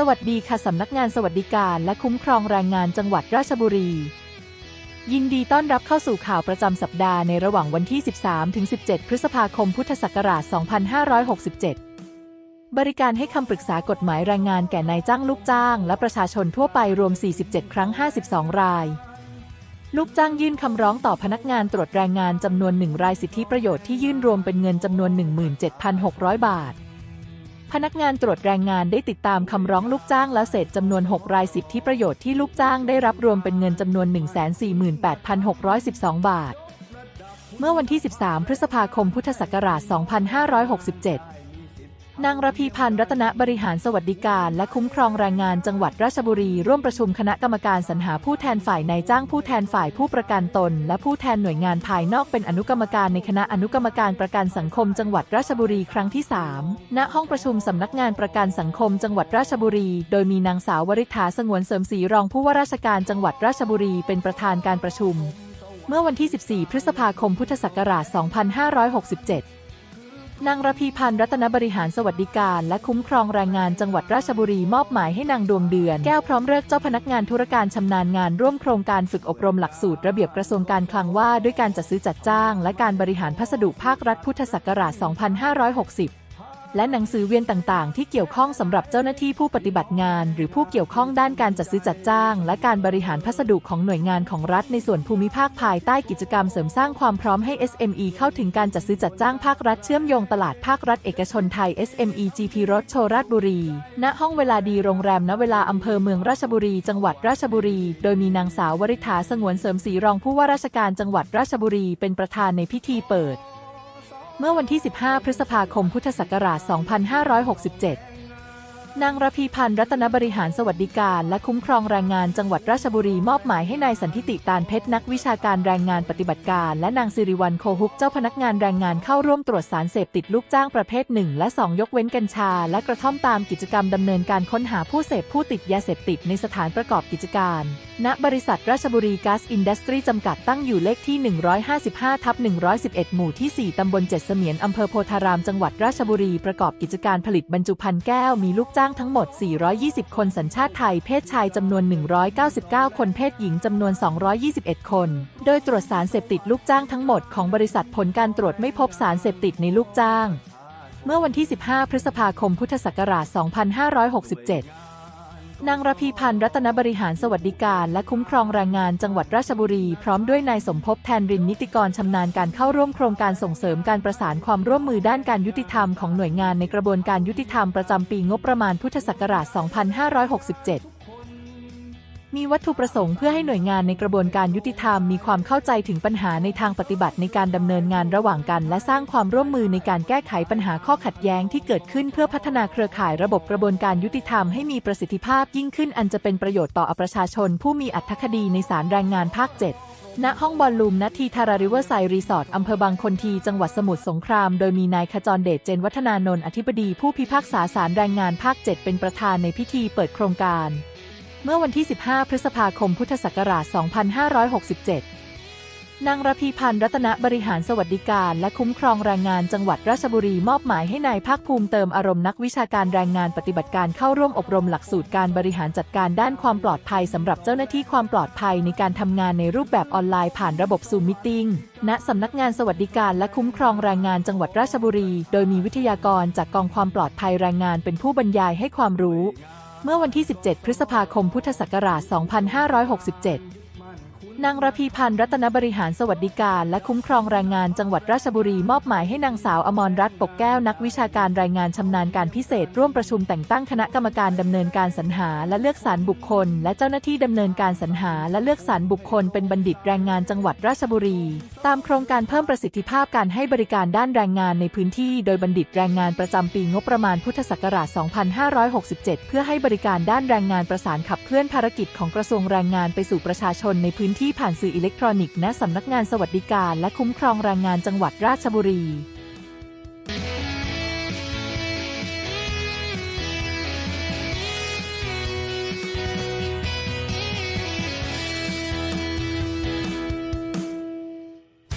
สวัสดีค่ะสำนักงานสวัสดิการและคุ้มครองแรงงานจังหวัดราชบุรี ยินดีต้อนรับเข้าสู่ข่าวประจำสัปดาห์ในระหว่างวันที่ 13ถึง17 พฤษภาคมพุทธศักราช 2567 บริการให้คำปรึกษากฎหมายแรงงานแก่นายจ้างลูกจ้าง และประชาชนทั่วไปรวม 47 ครั้ง 52 ราย ลูกจ้างยื่นคำร้องต่อพนักงานตรวจแรงงานจำนวนหนึ่งรายสิทธิประโยชน์ที่ยื่นรวมเป็นเงินจำนวน 17,600 บาท พนักงานตรวจแรงงานได้ติดตามคำร้องลูกจ้างและเศษจำนวน 6 รายสิทธิประโยชน์ที่ลูกจ้างได้รับรวมเป็นเงินจำนวน 148,612 บาท เมื่อวันที่ 13 พฤษภาคม พุทธศักราช 2567 นางระพีพันธ์รัตนบริหารสวัสดิการ และคุ้มครองแรงงานจังหวัดราชบุรี ร่วมประชุมคณะกรรมการสรรหาผู้แทนฝ่ายนายจ้างผู้แทนฝ่ายผู้ประกันตน และผู้แทนหน่วยงานภายนอกเป็นอนุกรรมการในคณะอนุกรรมการประกันสังคมจังหวัดราชบุรีครั้งที่ 3 ณห้องประชุมสำนักงานประกันสังคมจังหวัดราชบุรี โดยมีนางสาววริษฐาสงวนเสริมศรีรองผู้ว่าราชการจังหวัดราชบุรีเป็นประธานการประชุม เมื่อวันที่ 14 พฤษภาคม พุทธศักราช 2567 นางระพีพันธ์รัตนบริหารสวัสดิการและคุ้มครองแรงงานจังหวัดราชบุรีมอบหมายให้นางดวงเดือน แก้วพร้อมเลิกเจ้าพนักงานธุรการชำนาญงานร่วมโครงการฝึกอบรมหลักสูตรระเบียบกระทรวงการคลังว่าด้วยการจัดซื้อจัดจ้าง และการบริหารพัสดุภาครัฐพุทธศักราช 2560 และหนังสือเวียนต่างๆ ที่เกี่ยวข้องสำหรับเจ้าหน้าที่ผู้ปฏิบัติงาน หรือผู้เกี่ยวข้องด้านการจัดซื้อจัดจ้าง และการบริหารพัสดุของหน่วยงานของรัฐในส่วนภูมิภาคภายใต้กิจกรรมเสริมสร้างความพร้อมให้ SME เข้าถึงการจัดซื้อจัดจ้างภาครัฐเชื่อมโยงตลาดภาครัฐเอกชนไทย SME GP รถโชราชบุรี ณ ห้องเวลาดีโรงแรมณเวลาอำเภอเมืองราชบุรี จังหวัดราชบุรี โดยมีนางสาววริษฐาสงวนเสริมศรีรองผู้ว่าราชการจังหวัดราชบุรี เป็นประธานในพิธีเปิด เมื่อวันที่ 15 พฤษภาคม พุทธศักราช 2567 นางระพีพันธ์รัตนบริหารสวัสดิการและคุ้มครองแรงงานจังหวัดราชบุรีมอบหมายให้นายสันทิติตาลเพชรนักวิชาการแรงงานปฏิบัติการและนางสิริวัลโคฮุกเจ้าพนักงานแรงงานเข้าร่วมตรวจสารเสพติดลูกจ้างประเภท 1 และ 2 ยกเว้นกัญชา และกระท่อมตามกิจกรรมดำเนินการค้นหาผู้เสพผู้ติดยาเสพติดในสถานประกอบกิจการ ณ บริษัทราชบุรีก๊าซอินดัสทรีจำกัดตั้งอยู่เลขที่ 155ทับ111 หมู่ที่ 4ตำบลเจ็ดเสมียนอำเภอโพธารามจังหวัดราชบุรีประกอบกิจการผลิตบรรจุภัณฑ์แก้วมีลูกจ้างางทั้งหมด 420 คนสัญชาติไทยเพศชายจำนวน 199 คนเพศหญิงจำนวน 221 คน โดยตรวจสารเสพติดลูกจ้างทั้งหมดของบริษัทผลการตรวจไม่พบสารเสพติดในลูกจ้าง เมื่อวันที่ 15 พฤษภาคม พุทธศักราช 2567 นางระพีพันธ์รัตนบริหารสวัสดิการและคุ้มครองแรงงานจังหวัดราชบุรี พร้อมด้วยนายสมภพแทนรินนิติกรชำนาญการเข้าร่วมโครงการส่งเสริมการประสานความร่วมมือด้านการยุติธรรมของหน่วยงานในกระบวนการยุติธรรมประจำปีงบประมาณพุทธศักราช 2567 มีวัตถุประสงค์เพื่อให้หน่วยงานในกระบวนการยุติธรรมมีความเข้าใจถึงปัญหาในทางปฏิบัติในการดำเนินงานระหว่างกัน และสร้างความร่วมมือในการแก้ไขปัญหาข้อขัดแย้งที่เกิดขึ้นเพื่อพัฒนาเครือข่ายระบบกระบวนการยุติธรรมให้มีประสิทธิภาพยิ่งขึ้นอันจะเป็นประโยชน์ต่อประชาชน ผู้มีอัตคดีในศาลแรงงานภาค 7ณห้องบอลลูมณทีทาราริเวอร์ไซรีสอร์ทอำเภอบางคนทีจังหวัดสมุทรสงคราม โดยมีนายขจรเดชเจนวัฒนานนท์อธิบดีผู้พิพากษาศาลแรงงานภาค 7 เป็นประธานในพิธีเปิดโครงการ เมื่อวันที่ 15 พฤษภาคม พุทธศักราช 2567 นางระพีพันธ์รัตนบริหารสวัสดิการ และคุ้มครองแรงงานจังหวัดราชบุรีมอบหมายให้นายภาคภูมิเติมอารมณ์นักวิชาการแรงงานปฏิบัติการเข้าร่วมอบรมหลักสูตรการบริหารจัดการด้านความปลอดภัยสำหรับเจ้าหน้าที่ความปลอดภัยในการทำงานในรูปแบบออนไลน์ผ่านระบบซูมมิทติ้งณสำนักงานสวัสดิการและคุ้มครองแรงงานจังหวัดราชบุรี โดยมีวิทยากรจากกองความปลอดภัยแรงงานเป็นผู้บรรยายให้ความรู้ เมื่อวันที่ 17 พฤษภาคม พุทธศักราช 2567 นางระพีพันธ์รัตนบริหารสวัสดิการและคุ้มครองแรงงานจังหวัดราชบุรีมอบหมายให้นางสาวอมรรัตน์ปกแก้วนักวิชาการรายงานชำนาญการพิเศษ ร่วมประชุมแต่งตั้งคณะกรรมการดำเนินการสรรหาและเลือกสรรบุคคล และเจ้าหน้าที่ดำเนินการสรรหาและเลือกสรรบุคคลเป็นบัณฑิตแรงงานจังหวัดราชบุรี ตามโครงการเพิ่มประสิทธิภาพการให้บริการด้านแรงงานในพื้นที่ โดยบัณฑิตแรงงานประจำปีงบประมาณพุทธศักราช 2567 เพื่อให้บริการด้านแรงงานประสานขับเคลื่อนภารกิจของกระทรวงแรงงานไปสู่ประชาชนในพื้นที่ผ่านสื่ออิเล็กทรอนิกส์ณสำนักงานสวัสดิการและคุ้มครองแรงงานจังหวัดราชบุรี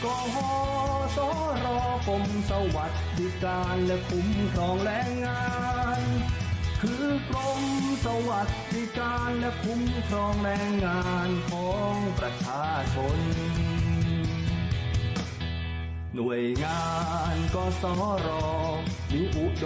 กหสรกรมสวัสดิการและคุ้มครองแรงงาน คือกรมสวัสดิการและคุ้มครองแรงงานของประชาชน หน่วยงานกสรมีอุด